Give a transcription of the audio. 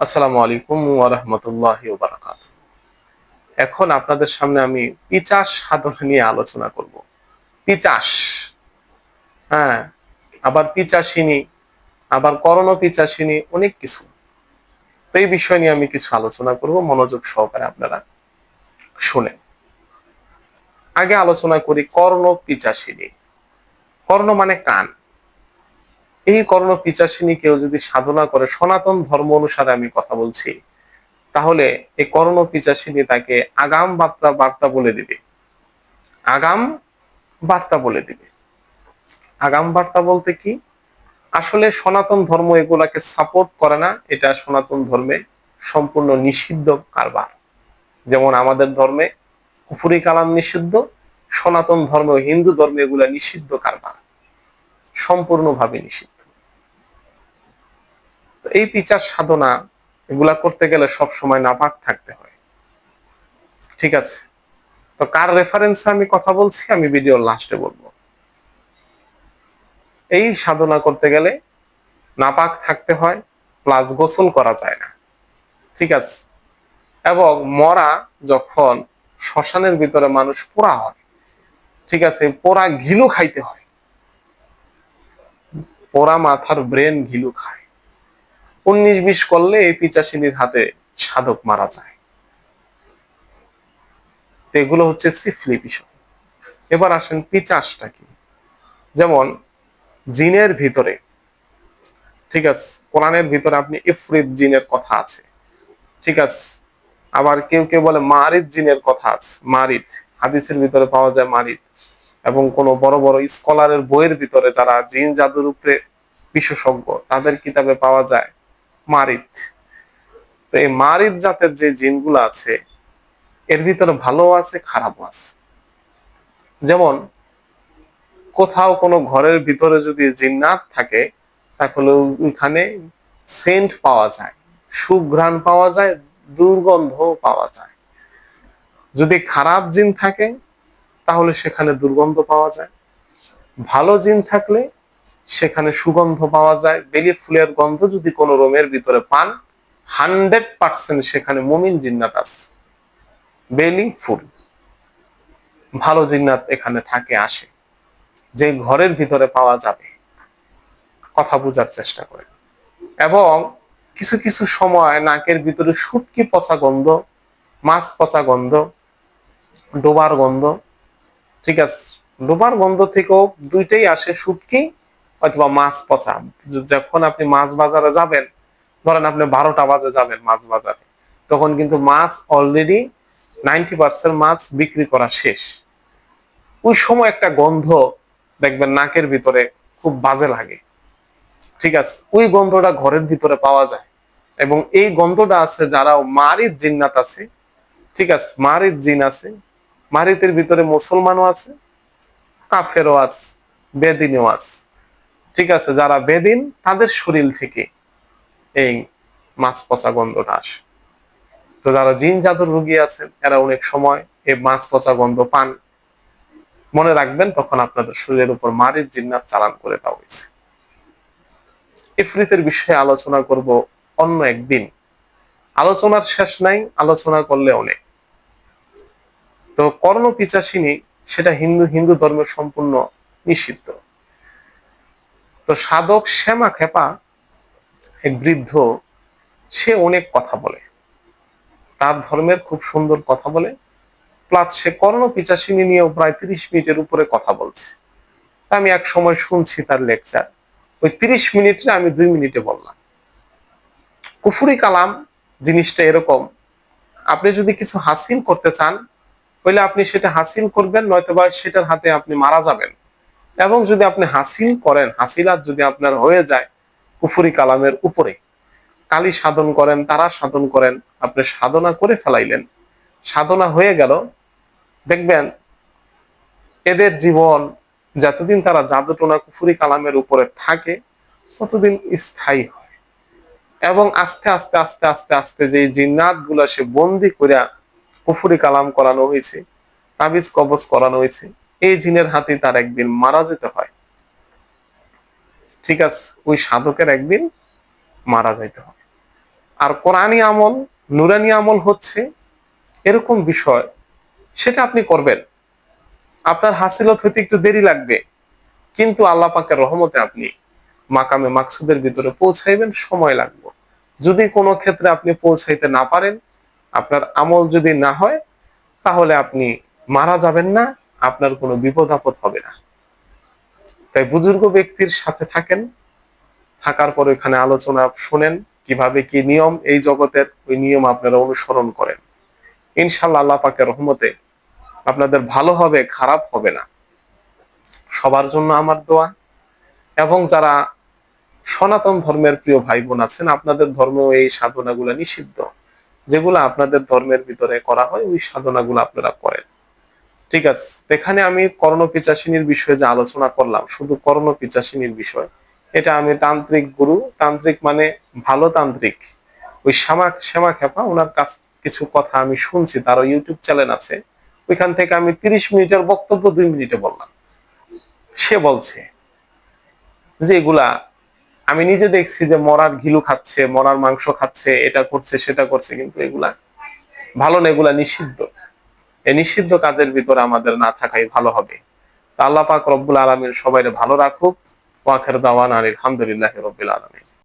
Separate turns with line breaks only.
আসসালামু আলাইকুম ওয়া বারাকাত এখন আপনাদের সামনে আমি পিচাস সাধনা নিয়ে আলোচনা করব। পিচাস। হ্যাঁ আবার পিচাসিনী, আবার করণ পিচাসিনী, অনেক কিছু। তো এই বিষয় নিয়ে আমি কিছু আলোচনা করব, মনোযোগ সহকারে আপনারা শুনে আগে আলোচনা করি কর্ণ পিচাসিনী। কর্ণ মানে কান। এই কর্ণ পিচাসিনী কেউ যদি সাধনা করে, সনাতন ধর্ম অনুসারে আমি কথা বলছি, তাহলে এই কর্ণ পিচাসিনী তাকে আগাম বার্তা বার্তা বলে দিবে। আগাম বার্তা বলে দিবে। আগাম বার্তা বলতে কি? আসলে সনাতন ধর্ম এগুলাকে সাপোর্ট করে না, এটা সনাতন ধর্মে সম্পূর্ণ নিষিদ্ধ কারবার। যেমন আমাদের ধর্মে কুফুরি কালাম নিষিদ্ধ, সনাতন ধর্ম হিন্দু ধর্মে এগুলা নিষিদ্ধ কারবার। সম্পূর্ণভাবে নিষিদ্ধ। তো এই পিচার সাধনা এগুলা করতে গেলে সব সময় নাপাক থাকতে হয়। ঠিক আছে? তো কার রেফারেন্সে আমি কথা বলছি? আমি ভিডিওর লাস্টে বলব। এই সাধনা করতে গেলে নাপাক থাকতে হয় প্লাস গোসল করা যায় না। ঠিক আছে? এবং মরা যখন শ্মশানের ভিতরে মানুষ পোড়া হয়, ঠিক আছে? পোড়া ঘিলু খাইতে হয়। পোড়া মাথার ব্রেন ঘিলু খায়। উনিশ বিশ করলে এই পিচাসিনীর হাতে সাধক মারা যায়। এগুলো হচ্ছে সিফলি বিষয় এবার আসেন পিচাসটা কি? যেমন, জিনের ভিতরে, ঠিক আছে, কোরআনের ভিতরে আপনি ইফরিত জিনের কথা আছে, ঠিক আছে, আবার কেউ কেউ বলে মারিদ জিনের কথা আছে, মারিদ, হাদিসের ভিতরে পাওয়া যায় মারিদ, এবং কোন বড় বড় স্কলারের বইয়ের ভিতরে যারা জিন জাদুর উপরে বিশেষজ্ঞ, তাদের কিতাবে পাওয়া যায় মারিদ। তো এই মারিদ জাতের যে জিনগুলো আছে, এর ভিতরে ভালো আছে, খারাপও আছে। যেমন, কোথাও কোনো ঘরের ভিতরে যদি জিন্নাত থাকে, তাহলে ওইখানে সেন্ট পাওয়া যায়, সুঘ্রাণ পাওয়া যায় দুর্গন্ধ পাওয়া যায়। যদি খারাপ জিন থাকে, তাহলে সেখানে দুর্গন্ধ পাওয়া যায়। ভালো জিন থাকলে সেখানে সুগন্ধ পাওয়া যায় বেলি ফুলের গন্ধ যদি কোনো রোমের ভিতরে পান, হান্ড্রেড পার্সেন্ট সেখানে মমিন জিন্নাত আছে। বেলি ফুল। ভালো জিন্নাত এখানে থাকে, আসে। যে ঘরের ভিতরে পাওয়া যাবে। কথা বোঝার চেষ্টা করে এবং কিছু কিছু সময় নাকের ভিতরে সুটকি পচা গন্ধ, মাছ পচা গন্ধ, ডোবার গন্ধ, ঠিক আছে? ডোবার গন্ধ থেকেও দুইটাই আসে সুটকি অথবা মাছ পচা। যখন আপনি মাছ বাজারে যাবেন, ধরেন আপনি বারোটা বাজে যাবেন মাছ বাজারে, তখন কিন্তু মাছ অলরেডি নাইনটি পার্সেন্ট মাছ বিক্রি করা শেষ। ওই সময় একটা গন্ধ দেখবেন নাকের ভিতরে খুব বাজে লাগে। ঠিক আছে? ওই গন্ধটা ঘরের ভিতরে পাওয়া যায়। এবং এই গন্ধটা আছে যারা মারিদ জিন্নাত আছে। ঠিক আছে? মারিদ জিন আছে। মারিতের ভিতরে মুসলমানও আছে, কাফেরও আছে, বেদিনও আছে। ঠিক আছে, যারা বেদিন, তাদের শরীর থেকে এই মাছ পচা গন্ধটা আসে। তো যারা জিন জাদুর রুগী আছেন, এরা অনেক সময় এই মাছ পচা গন্ধ পান। মনে রাখবেন, তখন আপনাদের শরীরের উপর মারির জিন্নাত চালান করে দেওয়া হয়েছে। ইফরিতের বিষয়ে আলোচনা করব অন্য একদিন। আলোচনার শেষ নাই, আলোচনা করলে অনেক। তো কর্ণ পিচাসিনী, সেটা হিন্দু হিন্দু ধর্মের সম্পূর্ণ নিষিদ্ধ। তো সাধক শ্যামা খেপা, এক বৃদ্ধ, সে অনেক কথা বলে। তার ধর্মের খুব সুন্দর কথা বলে। প্লাস সে কর্ণ পিচাসিনী নিয়েও প্রায় তিরিশ মিনিটের উপরে কথা বলছে। আমি এক সময় শুনছি তার লেকচার। ওই তিরিশ মিনিটে আমি দুই মিনিটে বললাম, কুফুরি কালাম, জিনিসটা এরকম। আপনি যদি কিছু হাসিল করতে চান হইলে আপনি সেটা হাসিল করবেন, নয়তোবা সেটার হাতে আপনি মারা যাবেন। এবং যদি আপনি হাসিল করেন, হাসিলাত যদি আপনার হয়ে যায় কুফুরি কালামের উপরে, কালি সাধন করেন, তারা সাধন করেন, আপনি সাধনা করে ফেলাইলেন। সাধনা হয়ে গেল। দেখবেন, এদের জীবন যতদিন তারা জাদুটোনা কুফুরি কালামের উপরে থাকে, ততদিন স্থায়ী হয়। এবং আস্তে আস্তে আস্তে আস্তে আস্তে যে জিন্নাতগুলা সে বন্দি করিয়া কুফুরি কালাম করানো হয়েছে তাবিজ কবজ করানো হয়েছে এই জিনের হাতে তার একদিন মারা যেতে হয়। ঠিক আছে, ওই সাধকের একদিন মারা যাইতে হয়। আর কোরআনী আমল, নুরানি আমল হচ্ছে এরকম বিষয়, সেটা আপনি করবেন। আপনার হাসিলত হইতে একটু দেরি লাগবে, কিন্তু আল্লাহ পাকের রহমতে আপনি মাকামে মাকসুদের ভিতরে পৌঁছাইবেন, সময় লাগবে। যদি কোনো ক্ষেত্রে আপনি পৌঁছাইতে না পারেন, আপনার আমল যদি না হয়, তাহলে আপনি মারা যাবেন না আপনার কোনো বিপদ আপদ হবে না। তাই বুজুর্গ ব্যক্তির সাথে থাকেন, থাকার পর এখানে আলোচনা শোনেন, কীভাবে কি নিয়ম, এই জগতের ওই নিয়ম আপনারা অনুসরণ করেন। ইনশাল্লাহ আল্লাহ পাকের রহমতে আপনাদের ভালো হবে, খারাপ হবে না। সবার জন্য আমার দোয়া। এবং যারা সনাতন ধর্মের প্রিয় ভাই বোন আছেন, আপনাদের ধর্মেও এই সাধনাগুলো নিষিদ্ধ। যেগুলো আপনাদের ধর্মের ভিতরে করা হয়, ওই সাধনাগুলো আপনারা করেন। ঠিক আছে। এখানে আমি কর্ণ পিচাসিনীর বিষয়ে যে আলোচনা করলাম, শুধু কর্ণ পিচাসিনীর বিষয়, এটা আমি তান্ত্রিক গুরু, তান্ত্রিক মানে ভালো তান্ত্রিক। ওই শ্যামা শ্যামা খেপা ওনার কাছ কিছু কথা আমি শুনছি তার ইউটিউব চ্যানেল আছে। ওইখান থেকে আমি তিরিশ মিনিটের বক্তব্য দুই মিনিটে বললাম। সে বলছে যে এগুলা, আমি নিজে দেখছি যে মরার ঘিলু খাচ্ছে, মরার মাংস খাচ্ছে, এটা করছে, সেটা করছে, কিন্তু এগুলা ভালো না, এগুলা নিষিদ্ধ। এই নিষিদ্ধ কাজের ভিতরে আমাদের না থাকাই ভালো হবে। তা আল্লাহ পাক রব্বুল আলমীর সবাই ভালো রাখুক। ওয়াখের দাওয়ান আলহামদুলিল্লাহ রব্বুল আলমী